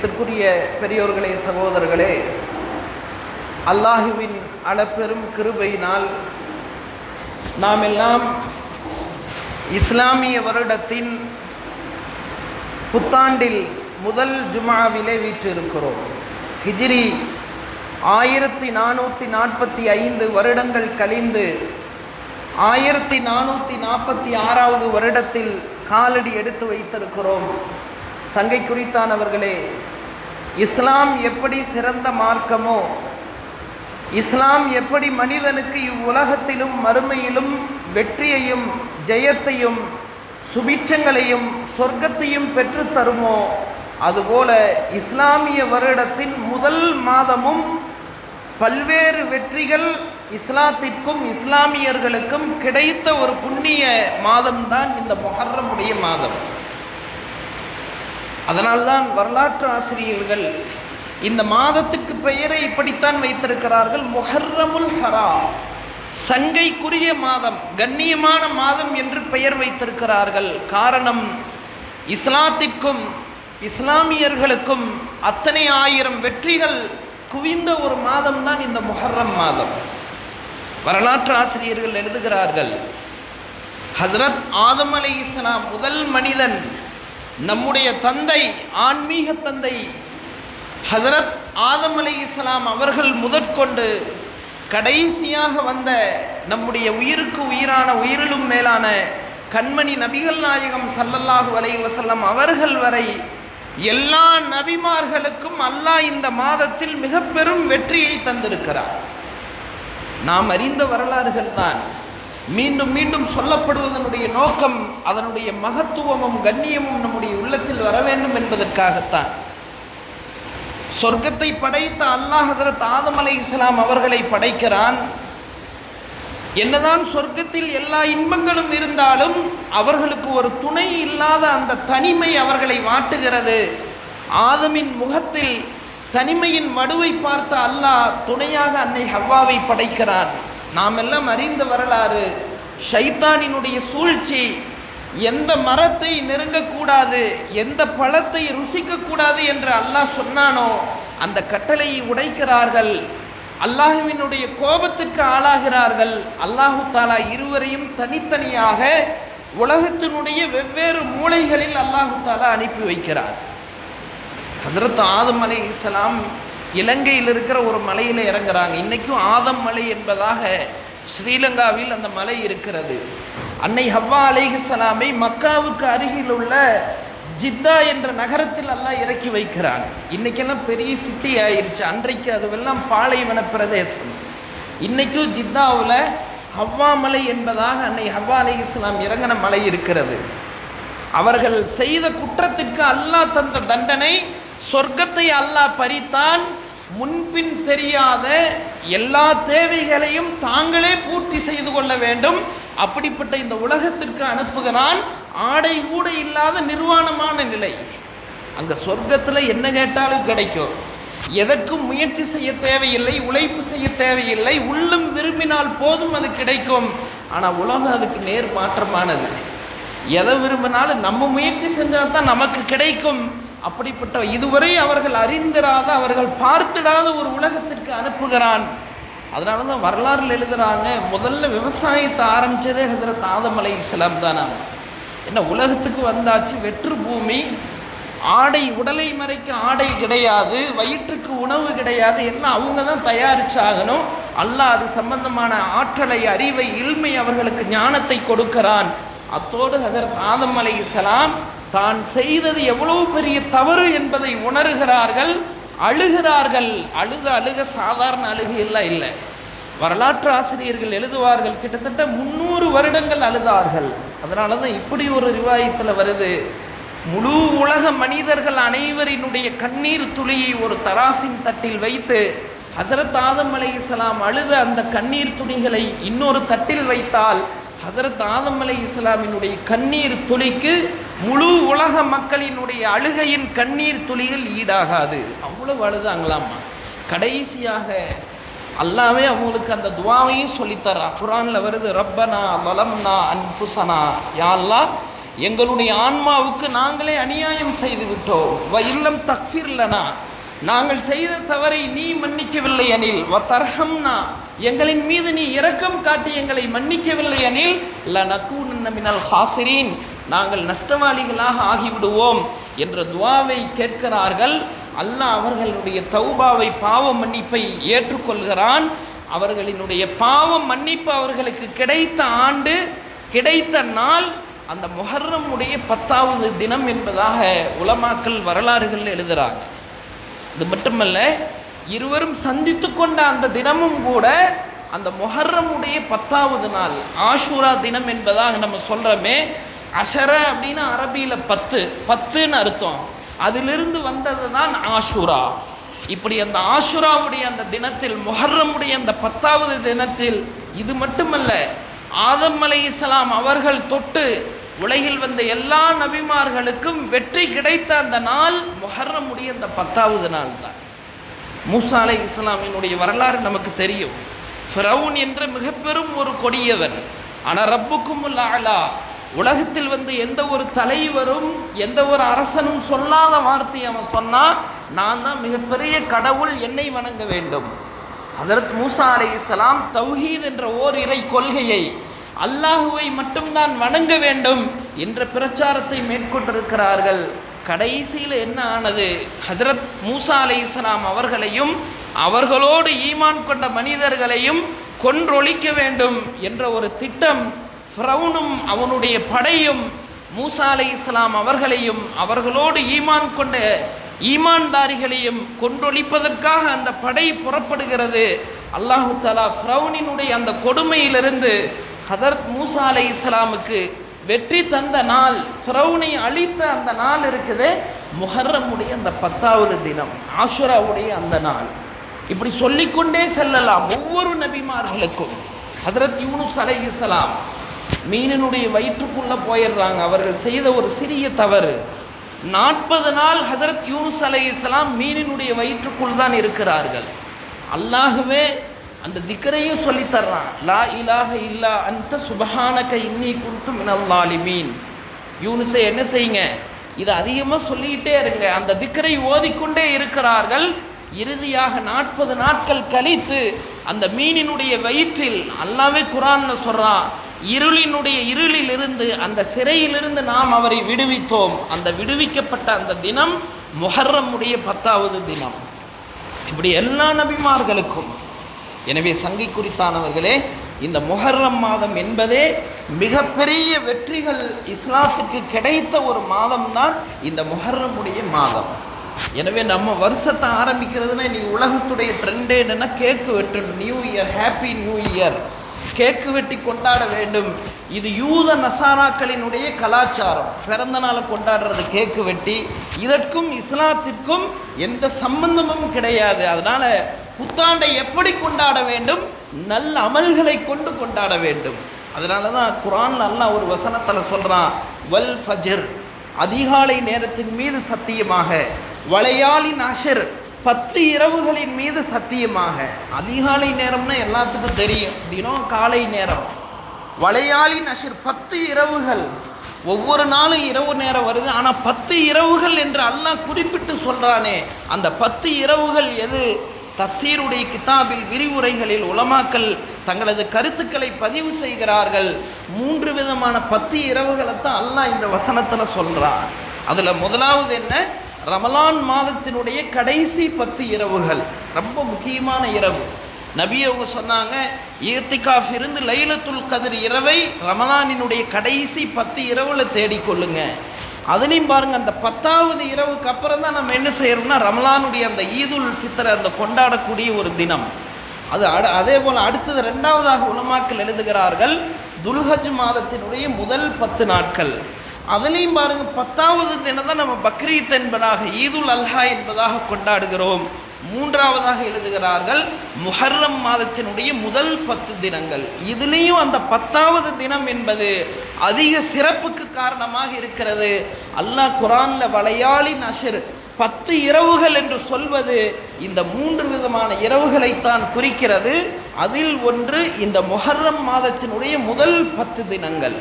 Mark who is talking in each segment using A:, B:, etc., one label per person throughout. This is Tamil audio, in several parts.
A: த்திற்குரிய பெரியோர்களே சகோதரர்களே அல்லாஹுவின் அளப்பெரும் கிருபையினால் நாம் எல்லாம் இஸ்லாமிய வருடத்தின் புத்தாண்டில் முதல் ஜுமாவிலே வீற்றிருக்கிறோம். ஹிஜ்ரி ஆயிரத்தி நானூற்றி நாற்பத்தி ஐந்து வருடங்கள் கழிந்து ஆயிரத்தி நானூற்றி நாற்பத்தி ஆறாவது வருடத்தில் காலடி எடுத்து வைத்திருக்கிறோம். சங்கை குறித்தானவர்களே இஸ்லாம் எப்படி சிறந்த மார்க்கமோ இஸ்லாம் எப்படி மனிதனுக்கு இவ்வுலகத்திலும் மறுமையிலும் வெற்றியையும் ஜெயத்தையும் சுபிட்சங்களையும் சொர்க்கத்தையும் பெற்று தருமோ அதுபோல இஸ்லாமிய வருடத்தின் முதல் மாதமும் பல்வேறு வெற்றிகள் இஸ்லாத்திற்கும் இஸ்லாமியர்களுக்கும் கிடைத்த ஒரு புண்ணிய மாதம்தான் இந்த மொஹர்ரமுடைய மாதம். அதனால்தான் வரலாற்று ஆசிரியர்கள் இந்த மாதத்துக்கு பெயரை இப்படித்தான் வைத்திருக்கிறார்கள். முஹர்ரமுல் ஹரா சங்கைக்குரிய மாதம் கண்ணியமான மாதம் என்று பெயர் வைத்திருக்கிறார்கள். காரணம் இஸ்லாத்திற்கும் இஸ்லாமியர்களுக்கும் அத்தனை ஆயிரம் வெற்றிகள் குவிந்த ஒரு மாதம் தான் இந்த முஹர்ரம் மாதம். வரலாற்று ஆசிரியர்கள் எழுதுகிறார்கள் ஹசரத் ஆதம் அலை இஸ்லாம் முதல் மனிதன் நம்முடைய தந்தை ஆன்மீக தந்தை ஹசரத் ஆதம் அலி இஸ்லாம் அவர்கள் முதற்கொண்டு கடைசியாக வந்த நம்முடைய உயிருக்கு உயிரான உயிரிலும் மேலான கண்மணி நபிகள் நாயகம் சல்லல்லாஹு அலை வசல்லம் அவர்கள் வரை எல்லா நபிமார்களுக்கும் அல்லாஹ் இந்த மாதத்தில் மிக பெரும் வெற்றியை தந்திருக்கிறார். நாம் அறிந்த வரலாறுகள் தான். மீண்டும் மீண்டும் சொல்லப்படுவதனுடைய நோக்கம் அதனுடைய மகத்துவமும் கண்ணியமும் நம்முடைய உள்ளத்தில் வர வேண்டும் என்பதற்காகத்தான். சொர்க்கத்தை படைத்த அல்லாஹ் ஹசரத் ஆதம் அலை இஸ்லாம் அவர்களை படைக்கிறான். என்னதான் சொர்க்கத்தில் எல்லா இன்பங்களும் இருந்தாலும் அவர்களுக்கு ஒரு துணை இல்லாத அந்த தனிமை அவர்களை வாட்டுகிறது. ஆதமின் முகத்தில் தனிமையின் மடுவை பார்த்த அல்லாஹ் துணையாக அன்னை ஹவ்வாவை படைக்கிறான். நாம் எல்லாம் அறிந்த வரலாறு ஷைத்தானினுடைய சூழ்ச்சி எந்த மரத்தை நெருங்கக்கூடாது எந்த பழத்தை ருசிக்கக்கூடாது என்று அல்லாஹ் சொன்னானோ அந்த கட்டளையை உடைக்கிறார்கள். அல்லாஹுவினுடைய கோபத்துக்கு ஆளாகிறார்கள். அல்லாஹு தாலா இருவரையும் தனித்தனியாக உலகத்தினுடைய வெவ்வேறு மூளைகளில் அல்லாஹு தாலா அனுப்பி வைக்கிறார். ஹசரத் ஆதம் அலை இஸ்லாம் இலங்கையில் இருக்கிற ஒரு மலையில் இறங்குறாங்க. இன்றைக்கும் ஆதம் மலை என்பதாக ஸ்ரீலங்காவில் அந்த மலை இருக்கிறது. அன்னை ஹவ்வா அலைஹிஸ்லாமை மக்காவுக்கு அருகில் உள்ள ஜித்தா என்ற நகரத்தில் எல்லாம் இறக்கி வைக்கிறாங்க இன்றைக்கெல்லாம் பெரிய சிட்டி ஆயிடுச்சு அன்றைக்கு அதுவெல்லாம் பாலைவன பிரதேசம். இன்றைக்கும் ஜித்தாவில் ஹவ்வா மலை என்பதாக அன்னை ஹவ்வா அலை இஸ்லாம் இறங்கின மலை இருக்கிறது. அவர்கள் செய்த குற்றத்திற்கு அல்லாஹ் தந்த தண்டனை சொர்க்கத்தை அல்லாஹ் பறித்தான். முன்பின் தெரியாத எல்லா தேவைகளையும் தாங்களே பூர்த்தி செய்து கொள்ள வேண்டும். அப்படிப்பட்ட இந்த உலகத்திற்கு அனுப்புகிறான். ஆடை கூட இல்லாத நிர்வாணமான நிலை. அங்கே சொர்க்கத்தில் என்ன கேட்டாலும் கிடைக்கும். எதற்கும் முயற்சி செய்ய தேவையில்லை உழைப்பு செய்ய தேவையில்லை உள்ளும் விரும்பினால் போதும் அது கிடைக்கும். ஆனால் உலகம் அதுக்கு நேர் மாற்றமானது எதை விரும்பினாலும் நம்ம முயற்சி செஞ்சால் தான் நமக்கு கிடைக்கும். அப்படிப்பட்ட இதுவரை அவர்கள் அறிந்திராத அவர்கள் பார்த்திடாத ஒரு உலகத்திற்கு அனுப்புகிறான். அதனால தான் வரலாறுல எழுதுகிறாங்க முதல்ல விவசாயத்தை ஆரம்பித்ததே ஹசரத் ஆதமலை இஸ்லாம் தானா. என்ன உலகத்துக்கு வந்தாச்சு வெற்று பூமி ஆடை உடலை மறைக்க ஆடை கிடையாது வயிற்றுக்கு உணவு கிடையாது எல்லாம் அவங்க தான் தயாரிச்சாகணும். அல்லாஹ் அது சம்பந்தமான ஆற்றலை அறிவை இல்மை அவர்களுக்கு ஞானத்தை கொடுக்கிறான். அத்தோடு ஹசரத் ஆதம் அலை இஸ்லாம் தான் செய்தது எவ்வளவு பெரிய தவறு என்பதை உணர்கிறார்கள் அழுகிறார்கள். அழுக அழுக சாதாரண அழுகையெல்லாம் இல்லை. வரலாற்று ஆசிரியர்கள் எழுதுவார்கள் கிட்டத்தட்ட முந்நூறு வருடங்கள் அழுதார்கள். அதனால தான் இப்படி ஒரு ரிவாயத்தில் வருது. முழு உலக மனிதர்கள் அனைவரினுடைய கண்ணீர் துளியை ஒரு தராசின் தட்டில் வைத்து ஹசரத் ஆதம் அலை இஸ்லாம் அழுத அந்த கண்ணீர் துணிகளை இன்னொரு தட்டில் வைத்தால் ஹசரத் ஆதம் அலை இஸ்லாமினுடைய கண்ணீர் துளிக்கு முழு உலக மக்களினுடைய அழுகையின் கண்ணீர் துளிகள் ஈடாகாது. அவ்வளவு அழுதாங்களாம்மா. கடைசியாக அல்லாவே அவங்களுக்கு அந்த துவாவையும் சொல்லித்தரான் குரானில் வருது ரப்பனா வலம்னா அன்ஃபுசனா யா எங்களுடைய ஆன்மாவுக்கு நாங்களே அநியாயம் செய்து விட்டோம் வ இல்லம் தக்ஃபிர்லனா நாங்கள் செய்த தவறை நீ மன்னிக்கவில்லை எனில் வத்தர்ஹம்னா எங்களின் மீது நீ இரக்கம் காட்டி எங்களை மன்னிக்கவில்லை எனில் ல நக்கூனன்ன மினல் ஹாசிரீன் நாங்கள் நஷ்டவாளிகளாக ஆகிவிடுவோம் என்ற துவாவை கேட்கிறார்கள். அல்லாஹ் அவர்களுடைய தௌபாவை பாவ மன்னிப்பை ஏற்றுக்கொள்கிறான். அவர்களினுடைய பாவம் மன்னிப்பு அவர்களுக்கு கிடைத்த ஆண்டு கிடைத்த நாள் அந்த முஹர்ரமுடைய பத்தாவது தினம் என்பதாக உலமாக்கல் வரலாறுகள் எழுதுகிறாங்க அது மட்டுமல்ல இருவரும் சந்தித்து கொண்ட அந்த தினமும் கூட அந்த முஹர்ரமுடைய பத்தாவது நாள் ஆஷூரா தினம் என்பதாக நம்ம சொல்கிறோமே அஷர அப்படின்னு அரபியில் பத்து பத்துன்னு அர்த்தம். அதிலிருந்து வந்தது தான் ஆஷூரா. இப்படி அந்த ஆஷுராவுடைய அந்த தினத்தில் முஹர்ரமுடைய அந்த பத்தாவது தினத்தில் இது மட்டுமல்ல ஆதம் அலை இஸ்லாம் அவர்கள் தொட்டு உலகில் வந்த எல்லா நபிமார்களுக்கும் வெற்றி கிடைத்த அந்த நாள் முஹர்ரமுடைய அந்த பத்தாவது நாள் தான். மூசா அலை இஸ்லாமினுடைய வரலாறு நமக்கு தெரியும். ஃபிரவுன் என்ற மிக பெரும் ஒரு கொடியவன். ஆனால் ரப்புக்கும் லாலா உலகத்தில் வந்து எந்த ஒரு தலைவரும் எந்த ஒரு அரசனும் சொல்லாத வார்த்தை அவன் சொன்னால் நான் தான் மிகப்பெரிய கடவுள் என்னை வணங்க வேண்டும். அதற்கு மூசா அலை இஸ்லாம் தௌஹீத் என்ற ஓர் இறை கொள்கையை அல்லாஹுவை மட்டும்தான் வணங்க வேண்டும் என்ற பிரச்சாரத்தை மேற்கொண்டிருக்கிறார்கள். கடைசியில் என்ன ஆனது? ஹசரத் மூசா அலை இஸ்லாம் அவர்களையும் அவர்களோடு ஈமான் கொண்ட மனிதர்களையும் கொன்றொழிக்க வேண்டும் என்ற ஒரு திட்டம் ஃப்ரௌனும் அவனுடைய படையும் மூசா அலை இஸ்லாம் அவர்களையும் அவர்களோடு ஈமான் கொண்ட ஈமான்தாரிகளையும் கொன்றொழிப்பதற்காக அந்த படை புறப்படுகிறது. அல்லாஹு தலா ஃப்ரௌனினுடைய அந்த கொடுமையிலிருந்து ஹசரத் மூசா அலை இஸ்லாமுக்கு வெற்றி தந்த நாள் ஃப்ரௌனை அழித்த அந்த நாள் இருக்குது. முஹர்ரமுடைய அந்த பத்தாவது தினம் ஆஷுராவுடைய அந்த நாள். இப்படி சொல்லிக்கொண்டே செல்லலாம் ஒவ்வொரு நபிமார்களுக்கும். ஹசரத் யூனுஸ் அலை இஸ்லாம் மீனினுடைய வயிற்றுக்குள்ளே போயிடுறாங்க. அவர்கள் செய்த ஒரு சிறிய தவறு. நாற்பது நாள் ஹசரத் யூனுஸ் அலை இஸ்லாம் மீனினுடைய வயிற்றுக்குள் தான் இருக்கிறார்கள். அல்லாகவே அந்த திக்கரையும் சொல்லித்தர்றான் லா இலாக இல்லா அந்த சுபஹானக இன்னி குன்து மினல்லாலிமீன் யூனுஸை என்ன செய்யுங்க? இதை அதிகமாக சொல்லிக்கிட்டே இருங்க. அந்த திக்கரை ஓதிக்கொண்டே இருக்கிறார்கள். இறுதியாக நாற்பது நாட்கள் கழித்து அந்த மீனினுடைய வயிற்றில் அல்லாவே குரான்னு சொல்கிறான் இருளினுடைய இருளிலிருந்து அந்த சிறையிலிருந்து நாம் அவரை விடுவித்தோம். அந்த விடுவிக்கப்பட்ட அந்த தினம் முஹர்ரமுடைய பத்தாவது தினம். இப்படி எல்லா நபிமார்களுக்கும் எனவே சங்கை குறித்தானவர்களே இந்த முஹர்ரம் மாதம் என்பதே மிகப்பெரிய வெற்றிகள் இஸ்லாத்துக்கு கிடைத்த ஒரு மாதம் தான் இந்த முஹர்ரமுடைய மாதம். எனவே நம்ம வருஷத்தை ஆரம்பிக்கிறதுனா இன்னைக்கு உலகத்துடைய ட்ரெண்டே என்னென்னா கேக்கு வெட்டணும். New year happy new year cake வெட்டி கொண்டாட வேண்டும். இது யூத நசாராக்களினுடைய கலாச்சாரம். பிறந்த நாளை கொண்டாடுறது கேக்கு வெட்டி. இதற்கும் இஸ்லாத்திற்கும் எந்த சம்பந்தமும் கிடையாது. அதனால் புத்தாண்டை எப்படி கொண்டாட வேண்டும்? நல்ல அமல்களை கொண்டு கொண்டாட வேண்டும். அதனால தான் குரான் அல்லாஹ் ஒரு வசனத்தில் சொல்கிறான் வல் ஃபஜர். அதிகாலை நேரத்தின் மீது சத்தியமாக வளையாளின் அஷர் பத்து இரவுகளின் மீது சத்தியமாக. அதிகாலை நேரம்னா எல்லாத்துக்கும் தெரியும். தினம் காலை நேரம். வளையாளின் அஷர் பத்து இரவுகள். ஒவ்வொரு நாளும் இரவு நேரம் வருது. ஆனால் பத்து இரவுகள் என்று அல்லாஹ் குறிப்பிட்டு சொல்கிறானே அந்த பத்து இரவுகள் எது? தப்சீருடைய கிதாபில் விரிவுரைகளில் உலமாக்கல் தங்களது கருத்துக்களை பதிவு செய்கிறார்கள். மூன்று விதமான பத்து இரவுகளைத்தான் அல்லாஹ் இந்த வசனத்தில் சொல்கிறான் அதில் முதலாவது என்ன? ரமலான் மாதத்தினுடைய கடைசி பத்து இரவுகள். ரொம்ப முக்கியமான இரவு. நபி அவங்க சொன்னாங்க ஈர்த்திகாஃப் இருந்து லைலத்துல் கதிர் இரவை ரமலானினுடைய கடைசி பத்து இரவில் தேடிக்கொள்ளுங்க. அதுலேயும் பாருங்க அந்த பத்தாவது இரவுக்கு அப்புறம் தான் நம்ம என்ன செய்யறோம்னா ரமலானுடைய அந்த ஈதுல் ஃபித்தரை அந்த கொண்டாடக்கூடிய ஒரு தினம். அது அட அதே போல் அடுத்தது ரெண்டாவதாக உலமாக்கள் எழுதுகிறார்கள் துல்ஹஜ் மாதத்தினுடைய முதல் பத்து நாட்கள். அதுலேயும் பாருங்கள் பத்தாவது தினம் தான் நம்ம பக்ரீத் என்பதாக ஈதுல் அல்ஹா என்பதாக கொண்டாடுகிறோம். மூன்றாவதாக எழுதுகிறார்கள் முஹர்ரம் மாதத்தினுடைய முதல் பத்து தினங்கள். இதுலேயும் அந்த பத்தாவது தினம் என்பது அதிக சிறப்புக்கு காரணமாக இருக்கிறது. அல்லாஹ் குரானில் வளையாளி நஷர் பத்து இரவுகள் என்று சொல்வது இந்த மூன்று விதமான இரவுகளைத்தான் குறிக்கிறது. அதில் ஒன்று இந்த முஹர்ரம் மாதத்தினுடைய முதல் பத்து தினங்கள்.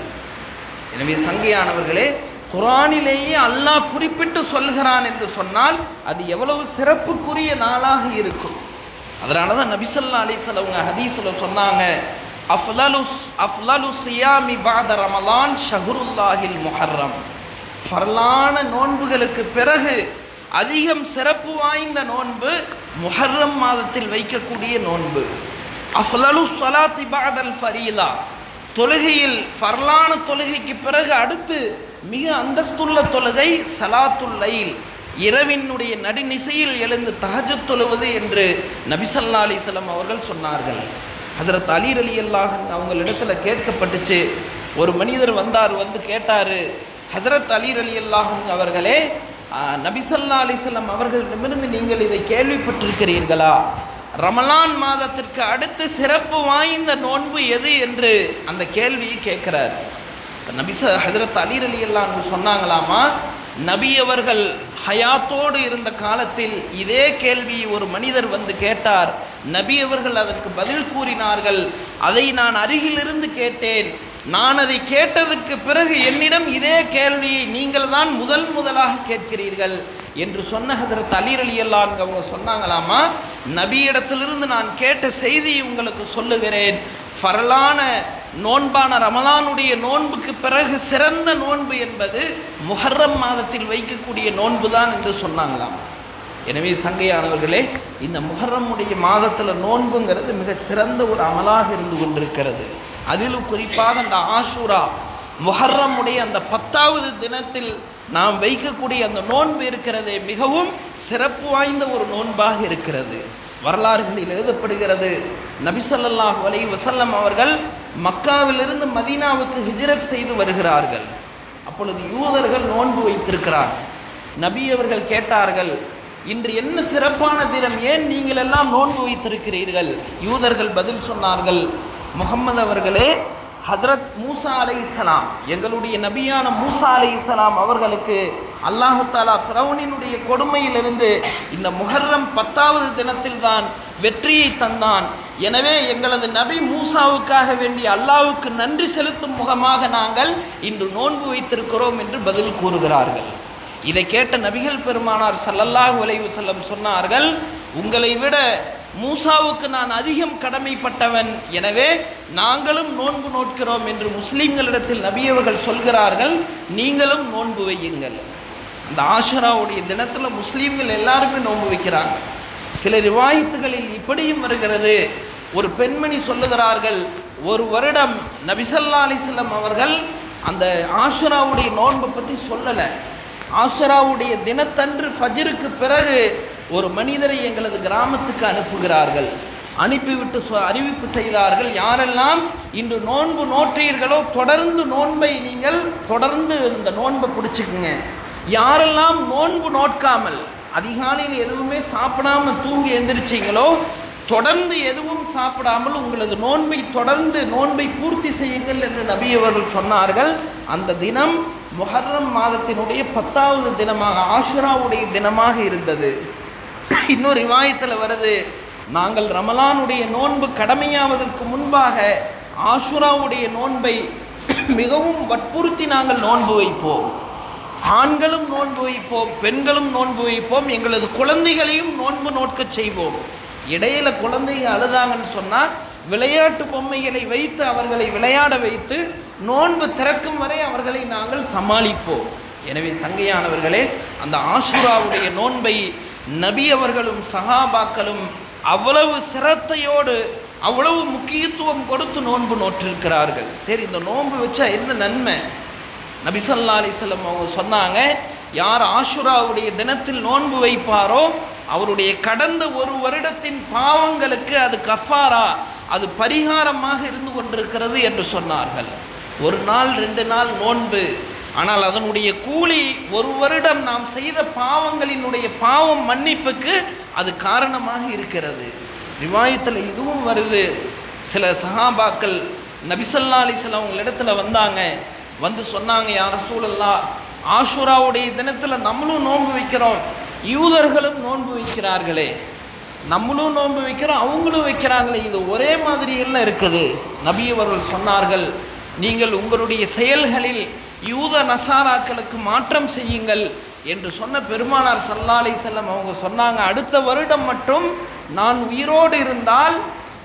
A: எனவே சங்கையானவர்களே குரானிலேயே அல்லாஹ் குறிப்பிட்டு சொல்கிறான் என்று சொன்னால் அது எவ்வளவு சிறப்புக்குரிய நாளாக இருக்கும். அதனால தான் நபிசல்லா அலிசல் அவங்க ஹதீஸில் சொன்னாங்க அஃலலுஸ் அஃலலு சியாமி பாத ரமலான் ஷஹருல்லாஹில் முஹர்ரம். ஃபர்லான நோன்புகளுக்கு பிறகு அதிகம் சிறப்பு வாய்ந்த நோன்பு முஹர்ரம் மாதத்தில் வைக்கக்கூடிய நோன்பு. அஃலலு சலாத்தி பாதல் ஃபரீலா. தொழுகையில் ஃபர்லான தொழுகைக்கு பிறகு அடுத்து மிக அந்தஸ்துள்ள தொழுகை சலாத்துல் லைல். இரவினுடைய நடுநிசையில் எழுந்து தகஜு தொழுவது என்று நபிசல்லா அலிசல்லாம் அவர்கள் சொன்னார்கள். ஹசரத் அலீர் அலி அல்லாஹ் அவங்களிடத்துல கேட்கப்பட்டுச்சு. ஒரு மனிதர் வந்தார் வந்து கேட்டார். ஹசரத் அலீர் அலி அல்லாஹன் அவர்களே நபிசல்லா அலிசல்லாம் அவர்களிடமிருந்து நீங்கள் இதை கேள்விப்பட்டிருக்கிறீர்களா? ரமலான் மாதத்திற்கு அடுத்து சிறப்பு வாய்ந்த நோன்பு எது என்று அந்த கேள்வியை கேட்கிறார். நபிச ஹசரத் அலீர் அலி அல்லான்னு சொன்னாங்களாமா நபி அவர்கள் ஹயாத்தோடு இருந்த காலத்தில் இதே கேள்வி ஒரு மனிதர் வந்து கேட்டார். நபி அவர்கள் அதற்கு பதில் கூறினார்கள் அதை நான் அருகிலிருந்து கேட்டேன். நான் அதை கேட்டதுக்கு பிறகு என்னிடம் இதே கேள்வியை நீங்கள் தான் முதல் முதலாக கேட்கிறீர்கள். என்று சொன்ன ஹசரத் அலீர் அலி அல்லாஹ் அவங்க சொன்னாங்களாமா நபியிடத்திலிருந்து நான் கேட்ட செய்தியை உங்களுக்கு சொல்லுகிறேன். ஃபரலான நோன்பான ரமலானுடைய நோன்புக்கு பிறகு சிறந்த நோன்பு என்பது முஹர்ரம் மாதத்தில் வைக்கக்கூடிய நோன்பு தான் என்று சொன்னாங்களாம். எனவே சங்கையானவர்களே இந்த முஹர்ரமுடைய மாதத்தில் நோன்புங்கிறது மிக சிறந்த ஒரு அமலாக இருந்து கொண்டிருக்கிறது. அதிலும் குறிப்பாக அந்த ஆஷூரா முஹர்ரமுடைய அந்த பத்தாவது தினத்தில் நாம் வைக்கக்கூடிய அந்த நோன்பு இருக்கிறது மிகவும் சிறப்பு வாய்ந்த ஒரு நோன்பாக இருக்கிறது. வரலாறுகளில் எழுதப்படுகிறது. நபிசல்லாஹ் அலை வசல்லம் அவர்கள் மக்காவிலிருந்து மதீனாவுக்கு ஹிஜ்ரத் செய்து வருகிறார்கள். அப்பொழுது யூதர்கள் நோன்பு வைத்திருக்கிறார்கள் நபி அவர்கள் கேட்டார்கள் இன்று என்ன சிறப்பான தினம்? ஏன் நீங்கள் எல்லாம் நோன்பு வைத்திருக்கிறீர்கள்? யூதர்கள் பதில் சொன்னார்கள் முகம்மது அவர்களே ஹசரத் மூசா அலைஹிஸ்ஸலாம் எங்களுடைய நபியான மூசா அலைஹிஸ்ஸலாம் அவர்களுக்கு அல்லாஹாலா ஃப்ரௌனினுடைய கொடுமையிலிருந்து இந்த முஹர்ரம் பத்தாவது தினத்தில் தான் வெற்றியை தந்தான். எனவே எங்களது நபி மூசாவுக்காக வேண்டி அல்லாவுக்கு நன்றி செலுத்தும் முகமாக நாங்கள் இன்று நோன்பு வைத்திருக்கிறோம் என்று பதில் கூறுகிறார்கள். இதை கேட்ட நபிகள் பெருமானார் சல்லல்லாஹ் அலைஹி செல்லம் சொன்னார்கள் உங்களை விட மூசாவுக்கு நான் அதிகம் கடமைப்பட்டவன். எனவே நாங்களும் நோன்பு நோட்கிறோம் என்று முஸ்லீம்களிடத்தில் நபியவர்கள் சொல்கிறார்கள் நீங்களும் நோன்பு வையுங்கள். அந்த ஆஷராவுடைய தினத்தில் முஸ்லீம்கள் எல்லாருமே நோன்பு வைக்கிறாங்க. சில ரிவாயத்துகளில் இப்படியும் வருகிறது. ஒரு பெண்மணி சொல்லுகிறார்கள் ஒரு வருடம் நபிசல்லா அலிஸ்லம் அவர்கள் அந்த ஆஷராவுடைய நோன்பை பற்றி சொல்லலை. ஆஷராவுடைய தினத்தன்று ஃபஜருக்கு பிறகு ஒரு மனிதரை எங்களது கிராமத்துக்கு அனுப்புகிறார்கள். அனுப்பிவிட்டு சொ அறிவிப்பு செய்தார்கள். யாரெல்லாம் இன்று நோன்பு நோற்றீர்களோ தொடர்ந்து நோன்பை நீங்கள் தொடர்ந்து இந்த நோன்பை பிடிச்சிக்குங்க. யாரெல்லாம் நோன்பு நோட்காமல் அதிகாலையில் எதுவுமே சாப்பிடாம தூங்கி எந்திரிச்சிங்களோ தொடர்ந்து எதுவும் சாப்பிடாமல் உங்களது நோன்பை தொடர்ந்து நோன்பை பூர்த்தி செய்யுங்கள் என்று நபி அவர்கள் சொன்னார்கள். அந்த தினம் முஹர்ரம் மாதத்தினுடைய பத்தாவது தினமாக ஆஷுராவுடைய தினமாக இருந்தது. இன்னொரு ரிவாயத்தில் வருது நாங்கள் ரமலானுடைய நோன்பு கடமையாவதற்கு முன்பாக ஆஷுராவுடைய நோன்பை மிகவும் வற்புறுத்தி நாங்கள் நோன்பு வைப்போம். ஆண்களும் நோன்பு வைப்போம் பெண்களும் நோன்பு வைப்போம் எங்களது குழந்தைகளையும் நோன்பு நோட்க செய்வோம். இடையில குழந்தைங்க அழுதாங்கன்னு சொன்னால் விளையாட்டு பொம்மைகளை வைத்து அவர்களை விளையாட வைத்து நோன்பு திறக்கும் வரை அவர்களை நாங்கள் சமாளிப்போம். எனவே சங்கையானவர்களே அந்த ஆஷுராவுடைய நோன்பை நபி அவர்களும் சஹாபாக்களும் அவ்வளவு சிரத்தையோடு அவ்வளவு முக்கியத்துவம் கொடுத்து நோன்பு நோற்றிருக்கிறார்கள். சரி இந்த நோன்பு வச்சா என்ன நன்மை? நபிசல்லா அலிசல்லம் அவங்க சொன்னாங்க யார் ஆஷுராவுடைய தினத்தில் நோன்பு வைப்பாரோ அவருடைய கடந்த ஒரு வருடத்தின் பாவங்களுக்கு அது கஃபாரா அது பரிகாரமாக இருந்து கொண்டிருக்கிறது என்று சொன்னார்கள். ஒரு நாள் ரெண்டு நாள் நோன்பு. ஆனால் அதனுடைய கூலி ஒரு வருடம் நாம் செய்த பாவங்களினுடைய பாவம் மன்னிப்புக்கு அது காரணமாக இருக்கிறது. ரிவாயத்தில் இதுவும் வருது. சில சஹாபாக்கள் நபிசல்லா அலிசல்லாம் அவங்களிடத்துல வந்தாங்க வந்து சொன்னாங்க யார் சூழல்லா ஆஷுராவுடைய தினத்தில் நம்மளும் நோன்பு வைக்கிறோம். யூதர்களும் நோன்பு வைக்கிறார்களே. நம்மளும் நோன்பு வைக்கிறோம் அவங்களும் வைக்கிறாங்களே. இது ஒரே மாதிரி எல்லாம் இருக்குது. நபியவர்கள் சொன்னார்கள் நீங்கள் உங்களுடைய செயல்களில் யூத நசாராக்களுக்கு மாற்றம் செய்யுங்கள். என்று சொன்ன பெருமானார் சல்லாலை செல்லம் அவங்க சொன்னாங்க அடுத்த வருடம் மட்டும் நான் உயிரோடு இருந்தால்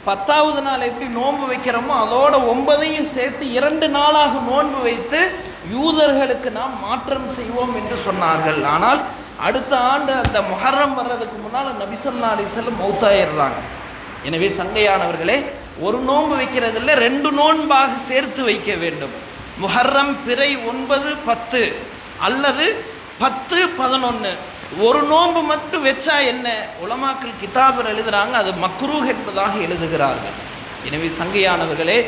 A: பத்தாவது நாள் எப்படி நோன்பு வைக்கிறோமோ அதோட ஒன்பதையும் சேர்த்து இரண்டு நாளாக நோன்பு வைத்து யூதர்களுக்கு நாம் மாற்றம் செய்வோம் என்று சொன்னார்கள். ஆனால் அடுத்த ஆண்டு அந்த மொஹர்ரம் வர்றதுக்கு முன்னால் நபிசல்லா அலிசல்லம் மௌத்தாயிடுறாங்க. எனவே சங்கையானவர்களே ஒரு நோன்பு வைக்கிறதில்ல ரெண்டு நோன்பாக சேர்த்து வைக்க வேண்டும். முஹர்ரம் பிறை ஒன்பது பத்து அல்லது பத்து பதினொன்று ஒரு நோன்பு மட்டும் வச்சா என்ன? உலமாக்கள் கிதாபர் எழுதுறாங்க அது மக்ரூஹ் என்பதாக எழுதுகிறார்கள். எனவே சங்கையானவர்களே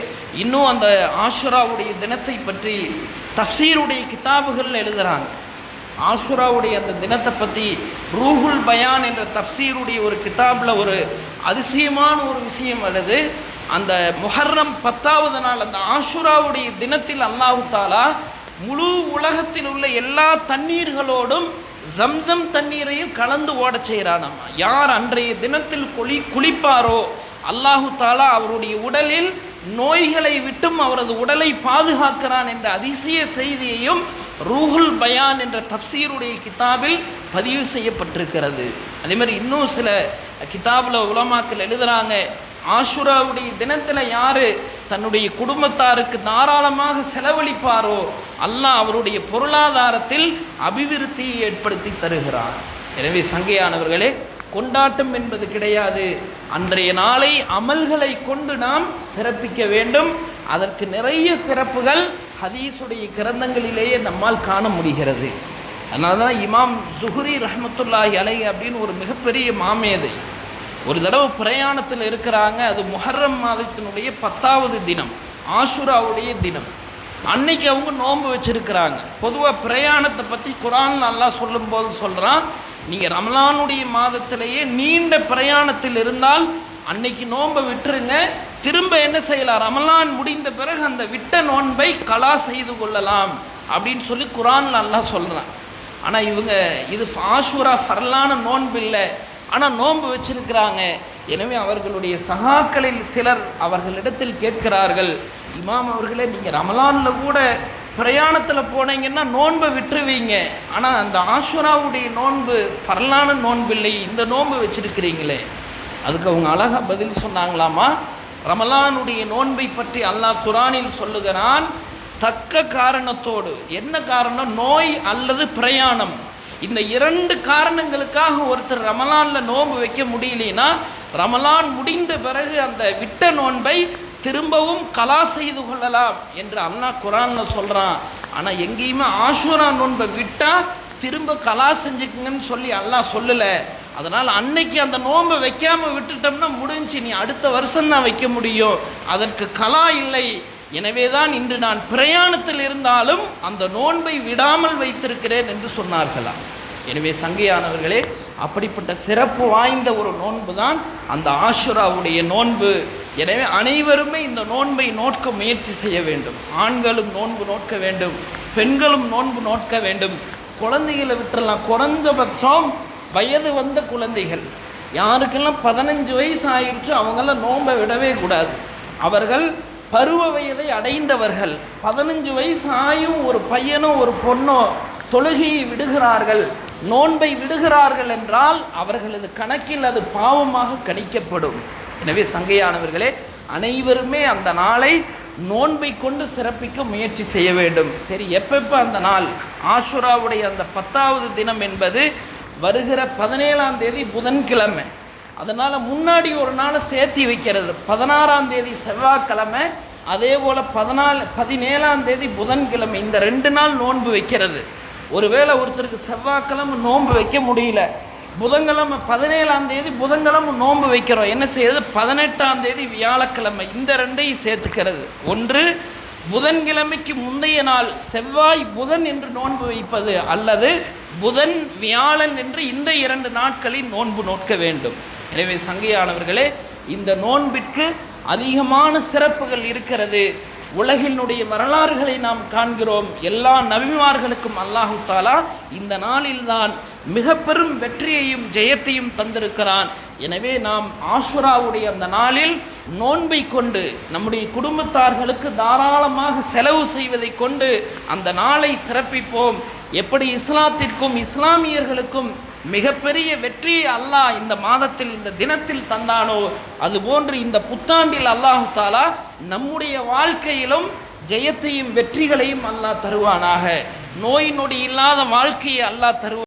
A: இன்னும் அந்த ஆஷுராவுடைய தினத்தை பற்றி தஃசீருடைய கிதாபுகள் எழுதுகிறாங்க ஆஷுராவுடைய அந்த தினத்தை பற்றி ரூஹுல் பயான் என்ற தஃசீருடைய ஒரு கிதாபில் ஒரு அதிசயமான ஒரு விஷயம் அல்லது அந்த முஹர்ரம் பத்தாவது நாள் அந்த ஆஷுராவுடைய தினத்தில் அல்லாஹு தாலா முழு உலகத்தில் உள்ள எல்லா தண்ணீர்களோடும் ஜம்சம் தண்ணீரையும் கலந்து ஓடச் செய்கிறானாமா யார் அன்றைய தினத்தில் குளி குளிப்பாரோ அல்லாஹு தாலா அவருடைய உடலில் நோய்களை விட்டும் அவரது உடலை பாதுகாக்கிறான் என்ற அதிசய செய்தியையும் ரூஹுல் பயான் என்ற தஃசீருடைய கிதாபில் பதிவு செய்யப்பட்டிருக்கிறது. அதே மாதிரி இன்னும் சில கிதாபில் உலமாக்கள் எழுதுகிறாங்க ஆஷுராவுடைய தினத்தில் யார் தன்னுடைய குடும்பத்தாருக்கு தாராளமாக செலவழிப்பாரோ அல்லாஹ் அவருடைய பொருளாதாரத்தில் அபிவிருத்தியை ஏற்படுத்தி தருகிறார் எனவே சங்கையானவர்களே கொண்டாட்டம் என்பது கிடையாது. அன்றைய நாளை அமல்களை கொண்டு நாம் சிறப்பிக்க வேண்டும். அதற்கு நிறைய சிறப்புகள் ஹதீஸுடைய கிரந்தங்களிலேயே நம்மால் காண முடிகிறது. அதனால தான் இமாம் சுஹுரி ரஹமத்துல்லாஹி அலை அப்படின்னு ஒரு மிகப்பெரிய மாமேதை ஒரு தடவை பிரயாணத்தில் இருக்கிறாங்க அது முஹர்ரம் மாதத்தினுடைய பத்தாவது தினம் ஆஷுராவுடைய தினம். அன்னைக்கு அவங்க நோன்பு வச்சுருக்கிறாங்க. பொதுவாக பிரயாணத்தை பற்றி குரான் நல்லா சொல்லும்போது சொல்கிறான் நீங்கள் ரமலானுடைய மாதத்திலேயே நீண்ட பிரயாணத்தில் இருந்தால் அன்னைக்கு நோன்பை விட்டுருங்க திரும்ப என்ன செய்யலாம்? ரமலான் முடிந்த பிறகு அந்த விட்ட நோன்பை கலா செய்து கொள்ளலாம் அப்படின்னு சொல்லி குரான் நல்லா சொல்கிறான் ஆனால் இவங்க இது ஆஷுரா ஃபர்லான நோன்பு இல்லை. ஆனால் நோன்பு வச்சிருக்கிறாங்க. எனவே அவர்களுடைய சகாக்களில் சிலர் அவர்களிடத்தில் கேட்கிறார்கள் இமாம் அவர்களே நீங்கள் ரமலானில் கூட பிரயாணத்தில் போனீங்கன்னா நோன்பை விட்டுருவீங்க. ஆனால் அந்த ஆஷுராவுடைய நோன்பு ஃபர்லான நோன்பு இல்லை இந்த நோன்பு வச்சுருக்கிறீங்களே. அதுக்கு அவங்க அழகாக பதில் சொன்னாங்களாமா ரமலானுடைய நோன்பை பற்றி அல்லாஹ் குரானில் சொல்லுகிறான் தக்க காரணத்தோடு. என்ன காரணம்? நோய் அல்லது பிரயாணம். இந்த இரண்டு காரணங்களுக்காக ஒருத்தர் ரமலானில் நோன்பு வைக்க முடியலனா ரமலான் முடிந்த பிறகு அந்த விட்ட நோன்பை திரும்பவும் கலா செய்து கொள்ளலாம் என்று அல்லாஹ் குரானில் சொல்கிறான் ஆனால் எங்கேயுமே ஆஷூரா நோன்பை விட்டால் திரும்ப கலா செஞ்சுக்குங்கன்னு சொல்லி அல்லாஹ் சொல்லலை. அதனால் அன்னைக்கு அந்த நோன்பை வைக்காமல் விட்டுட்டோம்னா முடிஞ்சு நீ அடுத்த வருஷம்தான் வைக்க முடியும். அதற்கு கலா இல்லை. எனவே தான் இன்று நான் பிரயாணத்தில் இருந்தாலும் அந்த நோன்பை விடாமல் வைத்திருக்கிறேன் என்று சொன்னார்களா? எனவே சங்கையானவர்களே அப்படிப்பட்ட சிறப்பு வாய்ந்த ஒரு நோன்பு தான் அந்த ஆஷுராவுடைய நோன்பு. எனவே அனைவருமே இந்த நோன்பை நோட்க முயற்சி செய்ய வேண்டும். ஆண்களும் நோன்பு நோட்க வேண்டும். பெண்களும் நோன்பு நோட்க வேண்டும். குழந்தைகளை விட்டுறலாம் குறைந்தபட்சம் வயது வந்த குழந்தைகள். யாருக்கெல்லாம் பதினஞ்சு வயசு ஆயிடுச்சோ அவங்களாம் நோன்பை விடவே கூடாது. அவர்கள் பருவ வயதை அடைந்தவர்கள் பதினஞ்சு வயசு ஆயும் ஒரு பையனோ ஒரு பொண்ணோ தொழுகையை விடுகிறார்கள் நோன்பை விடுகிறார்கள் என்றால் அவர்களது கணக்கில் அது பாவமாக கணிக்கப்படும். எனவே சங்கையானவர்களே அனைவருமே அந்த நாளை நோன்பை கொண்டு சிறப்பிக்க முயற்சி செய்ய வேண்டும். சரி எப்பப்போ அந்த நாள்? ஆஷுராவுடைய அந்த பத்தாவது தினம் என்பது வருகிற பதினேழாம் தேதி புதன்கிழமை. அதனால் முன்னாடி ஒரு நாளை சேர்த்தி வைக்கிறது. பதினாறாம் தேதி செவ்வாய்க்கிழமை அதே போல் பதினாலு பதினேழாம் தேதி புதன்கிழமை. இந்த ரெண்டு நாள் நோன்பு வைக்கிறது. ஒருவேளை ஒருத்தருக்கு செவ்வாய்க்கிழமை நோன்பு வைக்க முடியல. புதன்கிழமை பதினேழாம் தேதி புதன்கிழமை நோன்பு வைக்கிறோம். என்ன செய்யறது? பதினெட்டாம் தேதி வியாழக்கிழமை. இந்த ரெண்டையும் சேர்த்துக்கிறது. ஒன்று புதன்கிழமைக்கு முந்தைய நாள் செவ்வாய் புதன் என்று நோன்பு வைப்பது அல்லது புதன் வியாழன் என்று இந்த இரண்டு நாட்களில் நோன்பு நோக்க வேண்டும். எனவே சங்கையானவர்களே இந்த நோன்பிற்கு அதிகமான சிறப்புகள் இருக்கிறது. உலகினுடைய வரலாறுகளை நாம் காண்கிறோம். எல்லா நபிமார்களுக்கும் அல்லாஹு தாலா இந்த நாளில்தான் மிக பெரும் வெற்றியையும் ஜெயத்தையும் தந்திருக்கிறான். எனவே நாம் ஆசுராவுடைய அந்த நாளில் நோன்பை கொண்டு நம்முடைய குடும்பத்தார்களுக்கு தாராளமாக செலவு செய்வதை கொண்டு அந்த நாளை சிறப்பிப்போம். எப்படி இஸ்லாத்திற்கும் இஸ்லாமியர்களுக்கும் மிகப்பெரிய வெற்றியை அல்லாஹ் இந்த மாதத்தில் இந்த தினத்தில் தந்தானோ அதுபோன்று இந்த புத்தாண்டில் அல்லாஹு தாலா நம்முடைய வாழ்க்கையிலும் ஜெயத்தையும் வெற்றிகளையும் அல்லாஹ் தருவானாக. நோய் நொடி இல்லாத வாழ்க்கையை அல்லாஹ் தருவான்